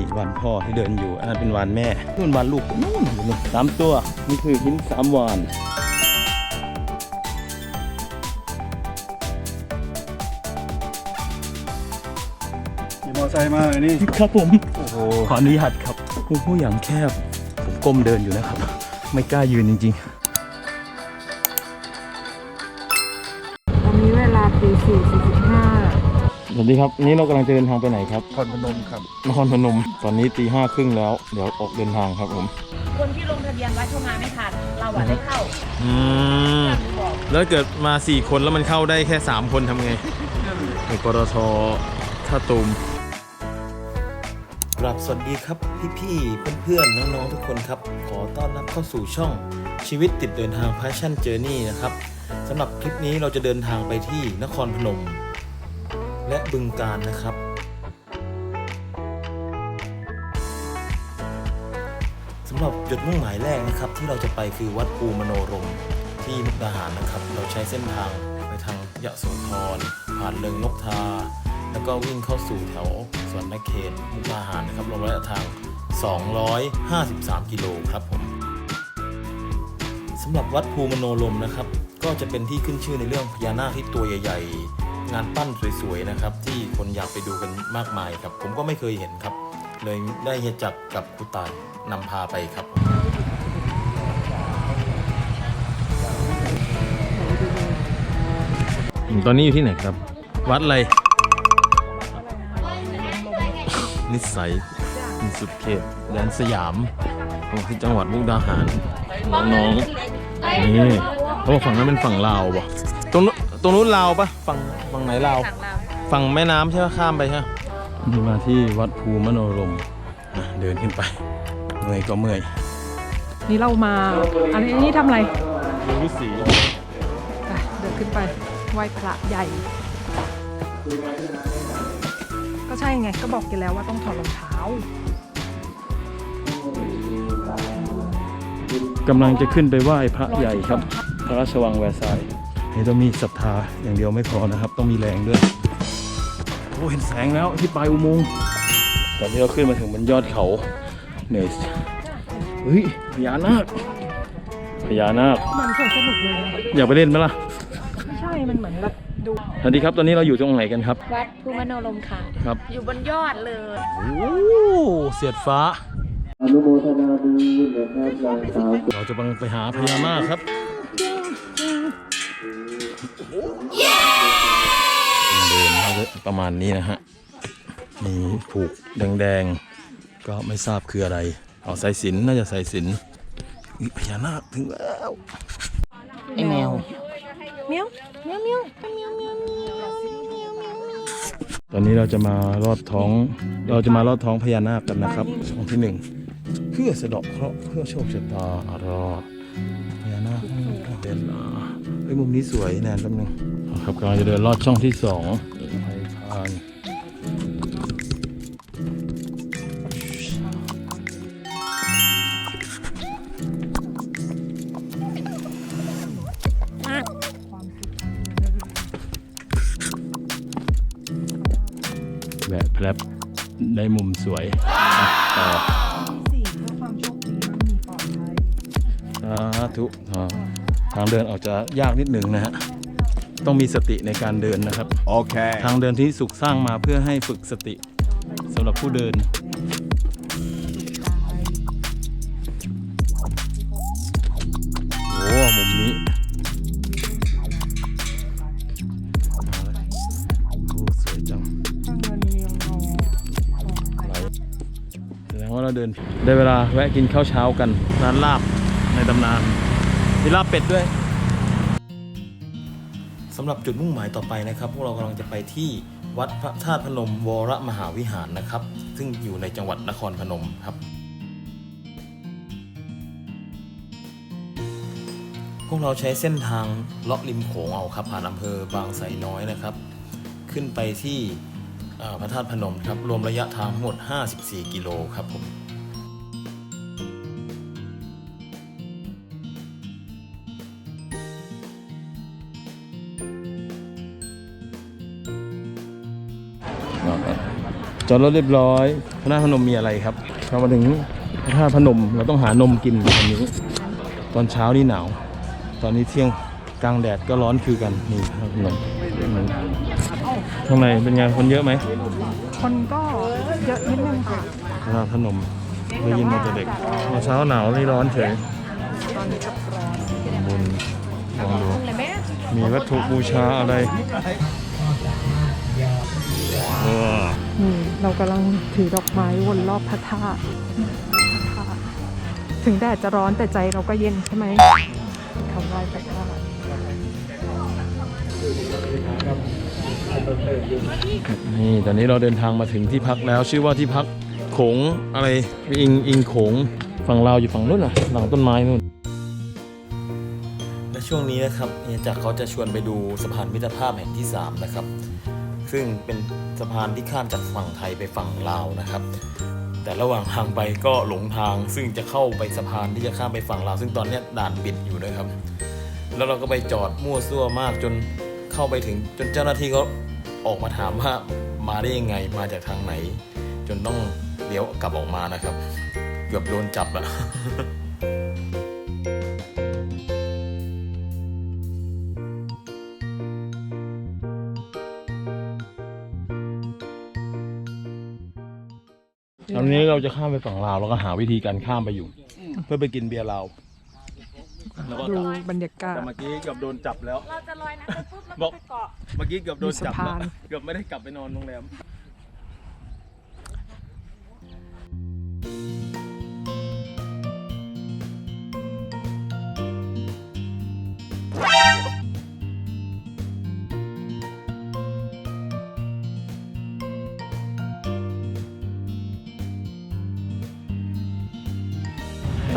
นี่วานพ่อที่เดินอยู่อันนั้นเป็นวานแม่นู่นวานลูกนู่นอยู่นู่นสามตัวนี่คือหินสามวานขี่มอไซค์มาอันนี้ครับผมโอ้โหขออนุญาตครับโอ้โหอย่างแคบ ผมก้มเดินอยู่นะครับ ไม่กล้ายืนจริงต ดีครับนี้เรากำลังจะเดินทางไปไหนครับคอนพนมครับนครพนม ตอนนี้ตีห้าครึ่งแล้ว เดี๋ยวออกเดินทางครับผม คนที่ลงทะเบียนไว้เข้ามาไม่ทันเราอะได้เข้าอืมบอกแล้วเกิดมา4คนแล้วมันเข้าได้แค่3คนทำไงในปตทท่าตูม กราบสวัสดีครับพี่ๆเพื่อนๆน้องๆทุกคนครับ ขอต้อนรับเข้าสู่ช่องชีวิตติดเดินทาง Passion Journey นะครับสำหรับคลิปนี้เราจะเดินทางไปที่นครพนม และบึงการนะครับ สำหรับจุดมุ่งหมายแรกนะครับ ที่เราจะไปคือวัดภูมโนรม ที่มุกดาหารนะครับ เราใช้เส้นทางไปทางยะโสธรผ่านเริงนกทา แล้วก็วิ่งเข้าสู่แถวสวนนเขตมุกดาหารนะครับรวมระยะทาง 253 กิโลครับผมสำหรับวัดภูมโนรมนะครับ ก็จะเป็นที่ขึ้นชื่อในเรื่องพญานาคที่ตัวใหญ่ ๆ งานปั้นสวยๆนะครับ ที่คนอยากไปดูกันมากมายครับ ผมก็ไม่เคยเห็นครับ เลยได้เฮียจักกับครูตายนำพาไปครับตอนนี้อยู่ที่ไหนครับ วัดอะไร นิสัยสุดเขตแดนสยามของที่จังหวัดมุกดาหาร น้องๆนี่เขาบอกฝั่งนั้นเป็นฝั่งลาวป่ะ ตรงนู้นตรงนู้นลาวปะฝั่งฝั่งไหนลาวสั่งเราฝั่งแม่น้ำใช่ไหมข้ามไปใช่ไหมนี่มาที่วัดภูมโนรมอะเดินขึ้นไปเมื่อยก็เมื่อยนี่เรามา อันนี้นี่ทำอะไรดูฤาษีไปเดินขึ้นไปไหว้พระใหญ่ ก็ใช่ไงก็บอกกันแล้วว่าต้องถอดรองเท้ากำลังจะขึ้นไปไหว้พระใหญ่ครับ พระราชวังแวร์ซายน์ นี่ต้องมีศรัทธาอย่างเดียวไม่พอนะครับ ต้องมีแรงด้วยโอ้เห็นแสงแล้วที่ปลายอุโมงค์ตอนนี้เราขึ้นมาถึงบนยอดเขาเหนื่อยเฮ้ยพญานาคพญานาคมันสวนสนุกเลย อยากไปเล่นไหมล่ะไม่ใช่ มันเหมือนแบบดูสวัสดีครับตอนนี้เราอยู่ตรงไหนกันครับ วัดภูมิโนรมค่ะ ครับ อยู่บนยอดเลย โอ้เสียดฟ้า อนุโมทนาบุญนะครับนางสาวเราจะไปหาพญานาคครับ ประมาณนี้นะฮะ มีผูกแดงๆ ก็ไม่ทราบคืออะไร เอาสายสิญจนน่าจะสายสิญจนอุ๊ยพญานาคถึงแล้วไอแมวเมียวเมียวเมียวเมียวเมียวเมียวตอนนี้เราจะมาลอดท้อง เราจะมาลอดท้องพญานาคกันนะครับช่องที่หนึ่งเพื่อสะเดาะเคราะห์เพื่อโชคชะตารอดพญานาคเดินมาเฮ้ยมุมนี้สวยแนนแป๊บนึงครับกำลังจะเดินลอดช่องที่สอง ไปผ่านแวะแพลบได้มุมสวยต่อสี่เพื่อความโชคดีมั่งมีปลอดภัย สาธุอ่าทางเดินออกจะยากนิดหนึ่งนะฮะ ต้องมีสติในการเดินนะครับ โอเค ทางเดินที่สุกสร้างมาเพื่อให้ฝึกสติสำหรับผู้เดิน โอ้มุมนี้โอ้สวยจังถ้าเงินเรียงรอรอไปไหลแสดงว่าเราเดิน ได้เวลาแวะกินข้าวเช้ากันร้านลาบในตำนานมีลาบเป็ดด้วยสำหรับจุดมุ่งหมายต่อไปนะครับ พวกเรากำลังจะไปที่วัดพระธาตุพนมวรมหาวิหารนะครับ ซึ่งอยู่ในจังหวัดนครพนมครับ พวกเราใช้เส้นทางเลาะริมโขงเอาครับผ่านอำเภอบางไสน้อยนะครับ ขึ้นไปที่พระธาตุพนมครับรวมระยะทางทั้งหมด 54 กิโลครับผม จจอดรถเรียบร้อยพระธาตุพนมมีอะไรครับเรามาถึงพระธาตุพนมเราต้องหานมกินตอนนี้ ตอนเช้านี่หนาว ตอนนี้เที่ยงกลางแดดก็ร้อนคือกันนี่พระธาตุพนมข้างในเป็นไงคนเยอะไหมคนก็เยอะนิดนึงค่ะพระธาตุพนมได้ยินมาแต่เด็กเมื่อเช้าหนาวนี่ร้อนเฉยตอนนี้ก็ร้อนบนลองดูมีวัตถุบูชาอะไรว้านี่ เรากำลังถือดอกไม้วนรอบพระธาตุถึงแดดจะร้อนแต่ใจเราก็เย็นใช่ไหมคำไหว้พระธาตุนี่ตอนนี้เราเดินทางมาถึงที่พักแล้วชื่อว่าที่พักโขงอะไรอิงอิงโขงฝั่งลาอยู่ฝั่งนู้นน่ะหลังต้นไม้นู่นและช่วงนี้นะครับเฮียจักรเขาจะชวนไปดูสะพานมิตรภาพแห่งที่ 3 นะครับ ซึ่งเป็นสะพานที่ข้ามจากฝั่งไทยไปฝั่งลาวนะครับ แต่ระหว่างทางไปก็หลงทาง ซึ่งจะเข้าไปสะพานที่จะข้ามไปฝั่งลาว ซึ่งตอนนี้ด่านปิดอยู่นะครับ แล้วเราก็ไปจอดมั่วซั่วมากจนเข้าไปถึงจนเจ้าหน้าที่เขาออกมาถามว่ามาได้ยังไงมาจากทางไหน จนต้องเลี้ยวกลับออกมานะครับ เกือบโดนจับอะ นนี้เราจะข้ามไปฝั่งลาวแล้วก็หาวิธีการข้ามไปอยู่ เพื่อไปกินเบียร์ลาวแล้วก็ดูบรรยากาศ แต่เมื่อกี้เกือบโดนจับแล้ว เราจะลอยน้ำไปปุ๊บแล้วบอกไปเกาะ เมื่อกี้เกือบโดนจับมีสะแล้วพานเกือบไม่ได้กลับไปนอนโรงแรม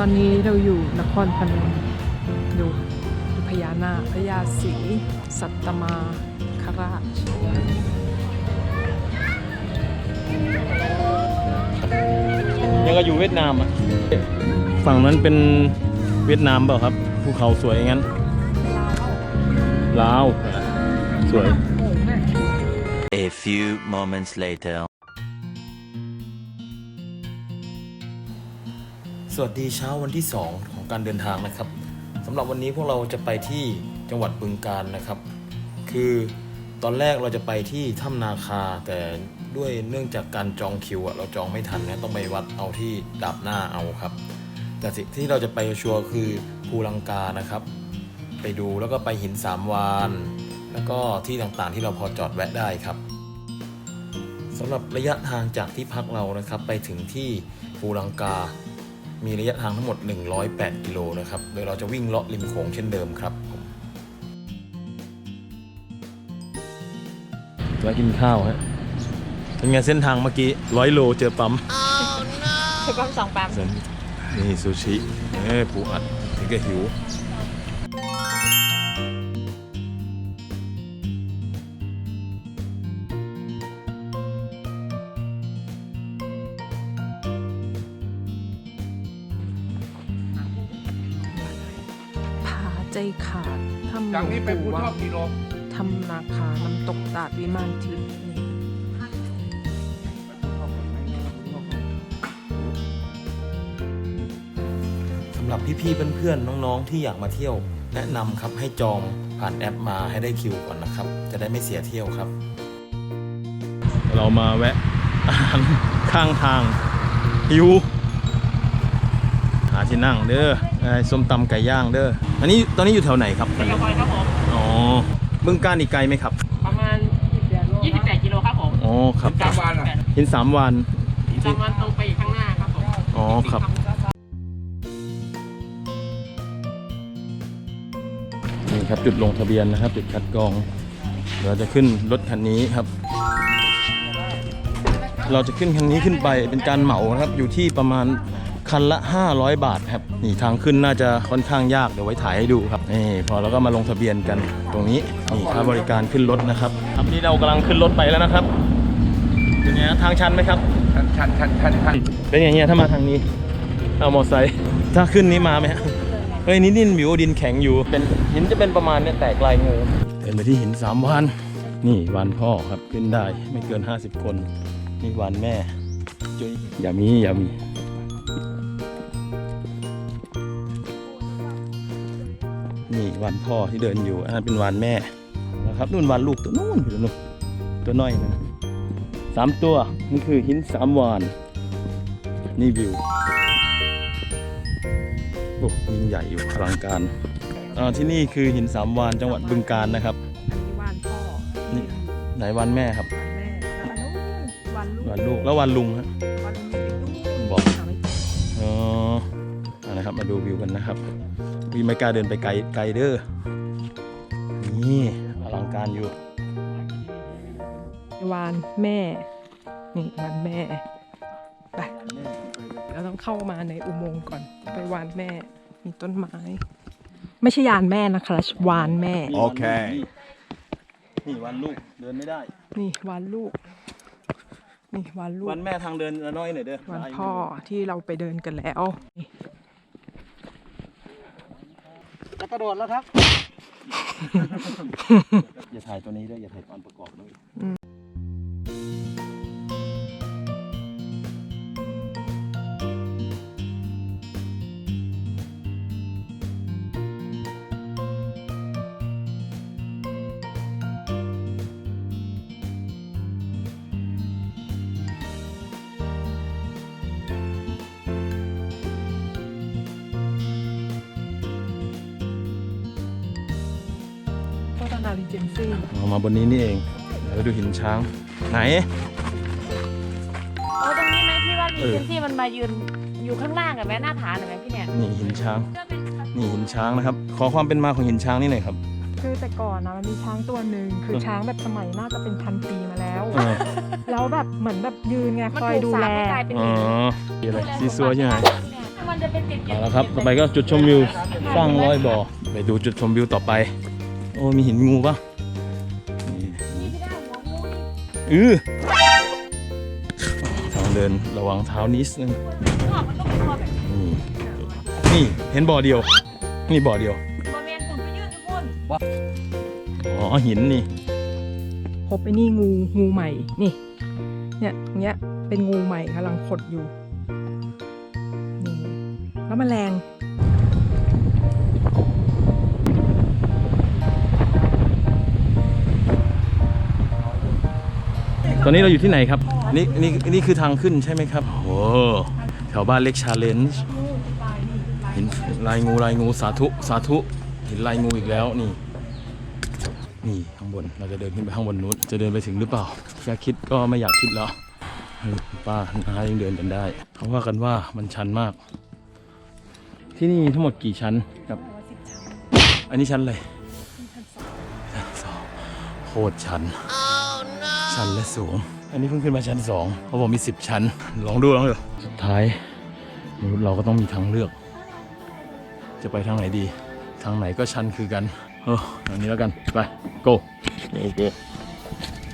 อนนี้เราอยู่นครพนมอยู่พญานาคพญาศรีสัตตมาคราชยังก็อยู่เวียดนามอะ ฝั่งนั้นเป็นเวียดนามเปล่าครับ ภูเขาสวยอย่างนั้นลาว สวย A few moments later. สวัสดีเช้าวันที่ 2 ของการเดินทางนะครับสำหรับวันนี้พวกเราจะไปที่จังหวัดบึงกาฬนะครับ คือตอนแรกเราจะไปที่ถ้ำนาคาแต่ด้วยเนื่องจากการจองคิวอะเราจองไม่ทันนะต้องไปวัดเอาที่ดาบหน้าเอาครับ แต่สิ่งที่เราจะไปชัวร์คือภูลังกานะครับ ไปดูแล้วก็ไปหินสามวานแล้วก็ที่ต่างๆที่เราพอจอดแวะได้ครับสำหรับระยะทางจากที่พักเรานะครับ ไปถึงที่ภูลังกา มีระยะทางทั้งหมด 108 กิโลนะครับ โดยเราจะวิ่งเลาะริมโขงเช่นเดิมครับผมมากินข้าวฮะเป็นไงเส้นทางเมื่อกี้ร้อยโลเจอปั๊มใช้ปั๊มสองปั๊มนี่ซูชิเอ้ยปูอัดถึงก็หิว ใจขาดทำจากนี้ไปภูทอกกิโลทำนาคาน้ำตกตาดวิมานทิพย์นี่สำหรับพี่ๆเพื่อนๆน้องๆที่อยากมาเที่ยว แนะนำครับให้จองผ่านแอปมาให้ได้คิวก่อนนะครับ จะได้ไม่เสียเที่ยวครับ เรามาแวะอาหารข้างทางหิว หาที่นั่งเด้อไอ้ส้มตำไก่ย่างเด้ออันนี้ตอนนี้อยู่แถวไหนครับกระพอยครับผมอ๋อบึงการอีกไกลไหมครับ ประมาณ 28 กิโลครับผมอ๋อครับสามวันอะหินสามวันสามวันตรงไปอีกข้างหน้าครับผมอ๋อครับนี่ครับจุดลงทะเบียนนะครับ จุดคัดกรอง เราจะขึ้นรถคันนี้ครับ เราจะขึ้นคันนี้ขึ้นไปเป็นการเหมานะครับอยู่ที่ประมาณ คันละ 500 บาทครับนี่ทางขึ้นน่าจะค่อนข้างยากเดี๋ยวไว้ถ่ายให้ดูครับนี่พอเราก็มาลงทะเบียนกันตรงนี้นี่ค่าบริการขึ้นรถนะครับครับนี่เรากำลังขึ้นรถไปแล้วนะครับเป็นไงฮะทางชันไหมครับ ชันชันชันชันชันเป็นอย่างเงี้ยถ้ามาทางนี้เอามอไซค์ถ้าขึ้นนี้มาไหมฮะเฮ้ยนี่ดินบิวดินแข็งอยู่เป็นหินจะเป็นประมาณเนี้ยแตกลายงูเดินไปที่หินสามวันนี่วันพ่อครับขึ้นได้ไม่เกิน 50 คนนี่วานแม่จุยอย่ามีอย่ามี นี่วานพ่อที่เดินอยู่อันนั้นเป็นวานแม่นะครับนู่นวานลูกตัวนู่นอยู่นู่นตัวน้อยนะสามตัวนี่คือหินสามวานนี่วิวโอ้ยิ่งใหญ่อยู่อลังการอ่าที่นี่คือหินสามวานจังหวัดบึงกาฬนะครับอันนี้วานพ่อนี่ไหนวานแม่ครับวานแม่แล้วอันนู้นวานลูกวานลูกแล้ววานลุงฮะวานลูกอยู่นู่นบอกหาไม่เจออ๋อเอาละครับมาดูวิวกันนะครับ วีไม่กล้าเดินไปไกลไกลเด้อนี่อลังการอยู่ วานแม่ นี่วานแม่ไปเราต้องเข้ามาในอุโมงค์ก่อน ไปวานแม่ มีต้นไม้ ไม่ใช่ยานแม่นะคะวานแม่ โอเค นี่วานลูกเดินไม่ได้ นี่วานลูก นี่วานลูกวานแม่ทางเดินน้อยหน่อยเด้อวานพ่อที่เราไปเดินกันแล้วนี่ จะ กระโดดแล้วครับ อย่าถ่ายตัวนี้ด้วยอย่าถ่ายตอนประกอบด้วยโษณารีเจนซี่เอามาบนนี้นี่เองเดี๋ยวไปดูหินช้าง ไหน โอ้ตรงนี้ไหมที่ว่ามีเออ เซนซี่มันมายืนอยู่ข้างล่างกับแม่หน้าผาหน่อยไหมพี่เนี่ยนี่หินช้าง นี่หินช้างนะครับ ขอความเป็นมาของหินช้างนี่หน่อยครับ คือแต่ก่อนนะมันมีช้างตัวหนึ่งคือช้างแบบสมัยน่าจะเป็นพันปีมาแล้ว เออแล้วแบบเหมือนแบบยืนไงมันคอยถูดูกสาแลปให้กลายเป็นอ๋อหินนี่อะไรซีซัวใช่ไหม มันจะเป็นติดเอาละครับ ต่อไปก็จุดชมวิวสร้างร้อยบ่อ ไปดูจุดชมวิวต่อไป โอ้ มีหินงูปะ อือทางเดินระวังเท้านิดนึงนี่นี่เห็นบ่อเดียว นี่บ่อเดียวบอแมนคุณไปยืนอยู่พุ่นอ๋อหินนี่พบไอ้นี่งูงูใหม่นี่ เนี่ยอย่างเงี้ยเป็นงูใหม่กำลังขดอยู่นี่แล้วแมลง ตอนนี้เราอยู่ที่ไหนครับ นี่นี่นี่คือทางขึ้นใช่ไหมครับโอ้แถวบ้านเล็กชาเลนจ์เห็นลายงูลายงูสาธุสาธุเห็นลายงูอีกแล้วนี่ นี่ข้างบนเราจะเดินขึ้นไปข้างบนนู้นจะเดินไปถึงหรือเปล่าอยากคิดก็ไม่อยากคิดแล้วเฮ้ยป้าน้ายังเดินกันได้เขาว่ากันว่ามันชันมาก ที่นี่ทั้งหมดกี่ชั้นครับ อันนี้ชั้นอะไรชั้นสองโคตรชัน ชันและสูง อันนี้เพิ่งขึ้นมาชั้นสองเขาบอกมีสิบชั้น ลองดูลองดูสุดท้ายมนุษย์เราก็ต้องมีทางเลือก จะไปทางไหนดี ทางไหนก็ชันคือกัน เออทางนี้แล้วกัน ไป go go go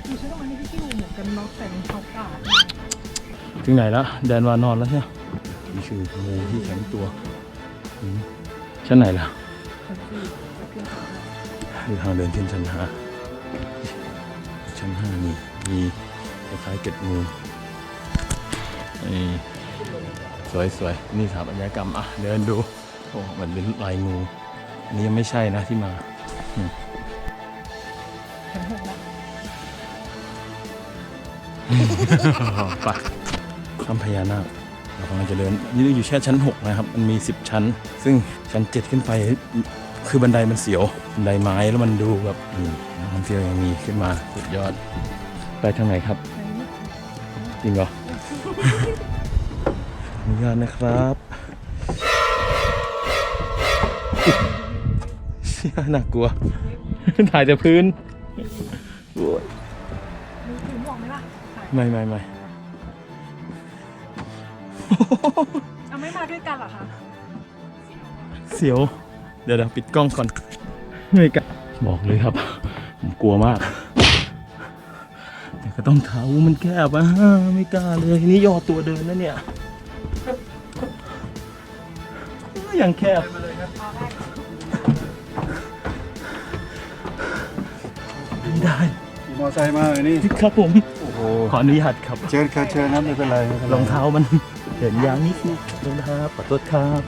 อยู่ชั้นวันนี้ที่อยู่เหมือนกันน็อกแต่รองเท้ากาดถึงไหนละแดนวานอนแล้วใช่ไหมนี่คืองูที่แข็งตัวอืมชั้นไหนล่ะชั้นสี่จะขึ้นชั้นห้าคือทางเดินขึ้นชั้นห้าชั้นห้านี่ มีคล้ายๆเกล็ดงูนี่สวยๆ นี่สถาปัตยกรรม อะ เดินดู โอ้เหมือนเป็นลายงูอันนี้ยังไม่ใช่นะที่มาชั้นหกละไปถ้ำพญานาคเรากำลังจะเดิน นี่อยู่แค่ชั้น 6 นะครับ มันมี 10 ชั้น ซึ่งชั้น 7 ขึ้นไป คือบันไดมันเสียว บันไดไม้แล้วมันดูแบบนี่นักท่องเที่ยวยังมีขึ้นมาสุดยอด ไปทางไหนครับ จริงเหรออนุญาตนะครับเชี่ยน่ากลัว ถ่ายแต่พื้นโอ้ยมีถือหมวกไหมล่ะไม่ไม่ไม่เอาไม่มาด้วยกันเหรอคะเสียว เดี๋ยวเดี๋ยวปิดกล้องก่อนไม่กล้าบอกเลยครับ ผมกลัวมาก แต่ก็ต้องเท้ามันแคบอะไม่กล้าเลยนี่ย่อตัวเดินแล้วเนี่ยยังแคบไม่ได้มอไซค์มาเลยนี่ครับผมโอ้โหขออนุญาตครับเชิญครับเชิญนะไม่เป็นไรไม่เป็นไรรองเท้ามันเห็นยางนิดนึงรองเท้าขอโทษครับ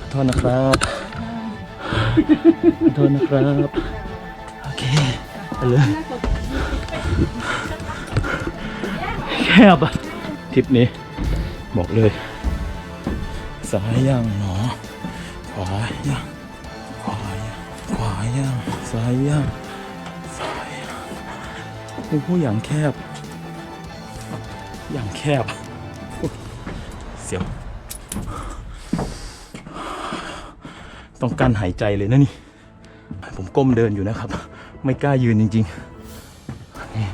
ขอโทษนะครับขอโทษนะครับโอเคไป เลยแคบอะทริปนี้ บอกเลย ซ้ายย่างหนอ ขวาย่างขวาย่างขวาย่างซ้ายย่างซ้ายย่างโอ้โหอย่างแคบ อย่างแคบเสียวต้องการหายใจเลยนะนี่ ผมก้มเดินอยู่นะครับ ไม่กล้ายืนจริงๆนี่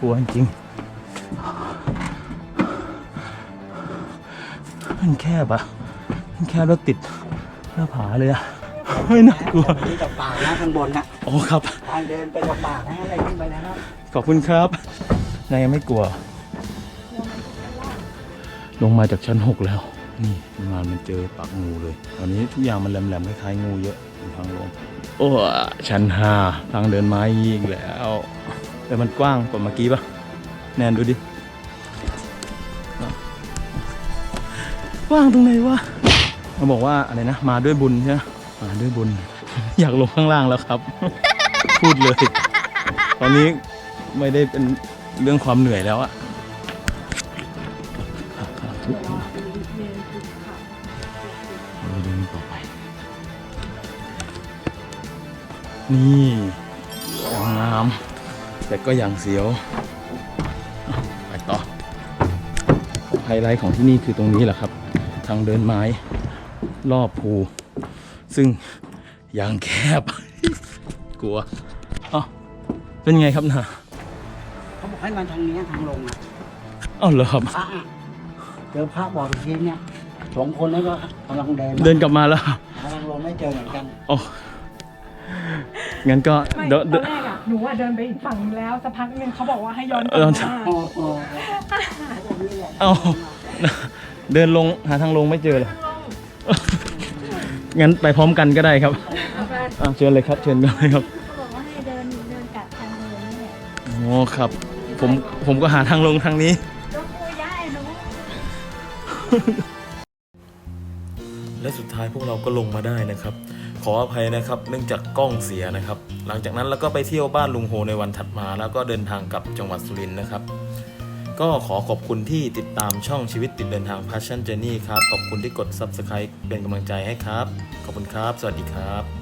กลัวจริง มันแคบอะมันแคบแล้วติดหน้าผาเลยอะไม่น่ากลัวนี่จากป่านะข้างบนนะโอ้ครับทางเดินไปจากป่านะอะไรขึ้นไปนะครับ ขอบคุณครับ นายยังไม่กลัว ลงมาจากชั้นหกแล้ว นี่งานมันเจอปากงูเลย ตอนนี้ทุกอย่างมันแหลมๆคล้ายๆงูเยอะบนทางลง โอ้ชั้นห้าทางเดินไม้อีกแล้ว แต่มันกว้างกว่าเมื่อกี้ปะแนนดูดิกว้างตรงไหนวะเขาบอกว่าอะไรนะ มาด้วยบุญใช่ไหมมาด้วยบุญ อยากลงข้างล่างแล้วครับ พูดเลย ตอนนี้ไม่ได้เป็นเรื่องความเหนื่อยแล้วอะ นี่อย่างงาม แต่ก็อย่างเสียว ไปต่อ ไฮไลท์ของที่นี่คือตรงนี้แหละครับ ทางเดินไม้รอบภู ซึ่งอย่างแคบ กลัวอ๋อเป็นไงครับนาเขาบอกให้มาทางนี้ทางลงอะอ้าวเหรอครับพระอะเจอพระบอกทีเนี่ยสองคนนั้นก็กำลังเดินเดินกลับมาแล้วกำลังลงไม่เจอเหมือนกันโอ้ งั้นก็ไม่เดี๋ยวตเดี๋อยนแรกอะหนูอะเดินไปอีกฝั่งนึงแล้วสักพักหนึงเขาบอกว่าให้ย้อนกลับเออ มาโอ้โหเอาเดินลงหาทางลงไม่เจอเลยงั้นไปพร้อมกันก็ได้ครับอะเชิญเลยครับ เชิญกันเลยครับเขาบอกว่าให้เดินเดินกลับทางเดินนี่แหละโอ้ครับ ผมผมก็หาทางลงทางนี้ต้องคุยย้ายหนู และสุดท้ายพวกเราก็ลงมาได้นะครับ ขออภัยนะครับเนื่องจากกล้องเสียนะครับ หลังจากนั้นเราก็ไปเที่ยวบ้านลุงโฮในวันถัดมา แล้วก็เดินทางกลับจังหวัดสุรินทร์นะครับ ก็ขอขอบคุณที่ติดตามช่องชีวิตติดเดินทาง Passion Journey ครับ ขอบคุณที่กด Subscribe เป็นกำลังใจให้ครับ ขอบคุณครับ สวัสดีครับ